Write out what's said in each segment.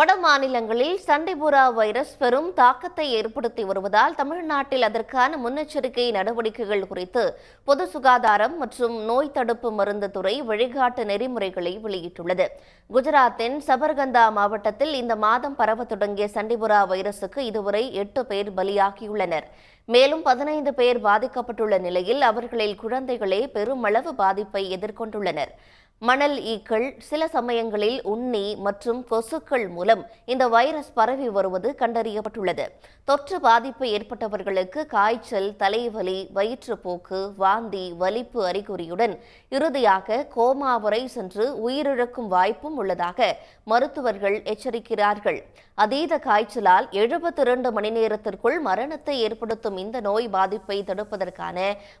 வட மாநிலங்களில் சண்டிபுரா வைரஸ் பெரும் தாக்கத்தை ஏற்படுத்தி வருவதால் தமிழ்நாட்டில் அதற்கான முன்னெச்சரிக்கை நடவடிக்கைகள் குறித்து பொது சுகாதாரம் மற்றும் நோய் தடுப்பு மருந்து துறை வழிகாட்டு நெறிமுறைகளை வெளியிட்டுள்ளது. குஜராத்தின் சபர்கந்தா மாவட்டத்தில் இந்த மாதம் பரவத் தொடங்கிய சண்டிபுரா வைரசுக்கு இதுவரை எட்டு பேர் பலியாகியுள்ளனர். மேலும் பதினைந்து பேர் பாதிக்கப்பட்டுள்ள நிலையில் அவர்களில் குழந்தைகளே பெருமளவு பாதிப்பை எதிர்கொண்டுள்ளனர். மணல் ஈக்கள் சில சமயங்களில் உண்ணி மற்றும் கொசுக்கள் மூலம் இந்த வைரஸ் பரவி வருவது கண்டறியப்பட்டுள்ளது. தொற்று பாதிப்பு ஏற்பட்டவர்களுக்கு காய்ச்சல் தலைவலி வயிற்றுப்போக்கு வாந்தி வலிப்பு அறிகுறியுடன் இறுதியாக கோமா வரை சென்று உயிரிழக்கும் வாய்ப்பும் உள்ளதாக மருத்துவர்கள் எச்சரிக்கிறார்கள். அதீத காய்ச்சலால் எழுபத்தி இரண்டு மணி நேரத்திற்குள் மரணத்தை ஏற்படுத்தும் இந்த நோய் பாதிப்பை தடுப்பதற்கான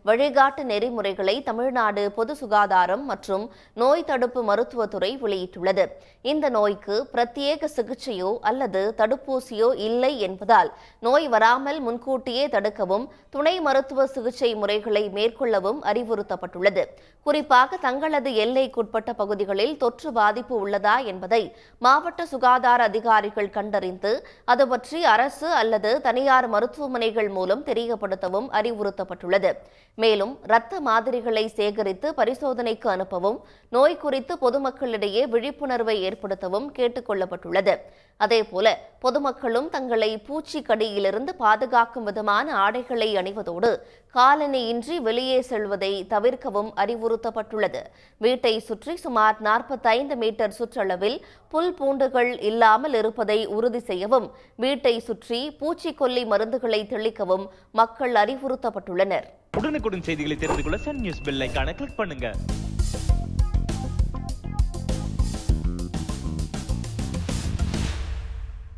வழிகாட்டு நெறிமுறைகளை தமிழ்நாடு பொது சுகாதாரம் மற்றும் நோய் நோய் தடுப்பு மருத்துவத்துறை வெளியிட்டுள்ளது. இந்த நோய்க்கு பிரத்யேக சிகிச்சையோ அல்லது தடுப்பூசியோ இல்லை என்பதால் நோய் வராமல் முன்கூட்டியே தடுக்கவும் துணை மருத்துவ சிகிச்சை முறைகளை மேற்கொள்ளவும் அறிவுறுத்தப்பட்டுள்ளது. குறிப்பாக தங்களது எல்லைக்குட்பட்ட பகுதிகளில் தொற்று பாதிப்பு உள்ளதா என்பதை மாவட்ட சுகாதார அதிகாரிகள் கண்டறிந்து அது பற்றி அரசு அல்லது தனியார் மருத்துவமனைகள் மூலம் தெரியப்படுத்தவும் அறிவுறுத்தப்பட்டுள்ளது. மேலும் இரத்த மாதிரிகளை சேகரித்து பரிசோதனைக்கு அனுப்பவும் நோய் குறித்து பொதுமக்களிடையே விழிப்புணர்வை ஏற்படுத்தவும் கேட்டுக் கொள்ளப்பட்டுள்ளது. அதேபோல பொதுமக்களும் தங்களை பூச்சிக்கடியிலிருந்து பாதுகாக்கும் விதமான ஆடைகளை அணிவதோடு காலணியின்றி வெளியே செல்வதை தவிர்க்கவும் அறிவுறுத்தப்பட்டுள்ளது. வீட்டை சுற்றி சுமார் நாற்பத்தைந்து மீட்டர் சுற்றளவில் புல் பூண்டுகள் இல்லாமல் இருப்பதை உறுதி செய்யவும் வீட்டை சுற்றி பூச்சிக்கொல்லி மருந்துகளை தெளிக்கவும் மக்கள் அறிவுறுத்தப்பட்டுள்ளனர். உடனுக்குடன் செய்திகளை தெரிந்து கொள்ள சன் நியூஸ் பெல் ஐக்கான கிளிக் பண்ணுங்க.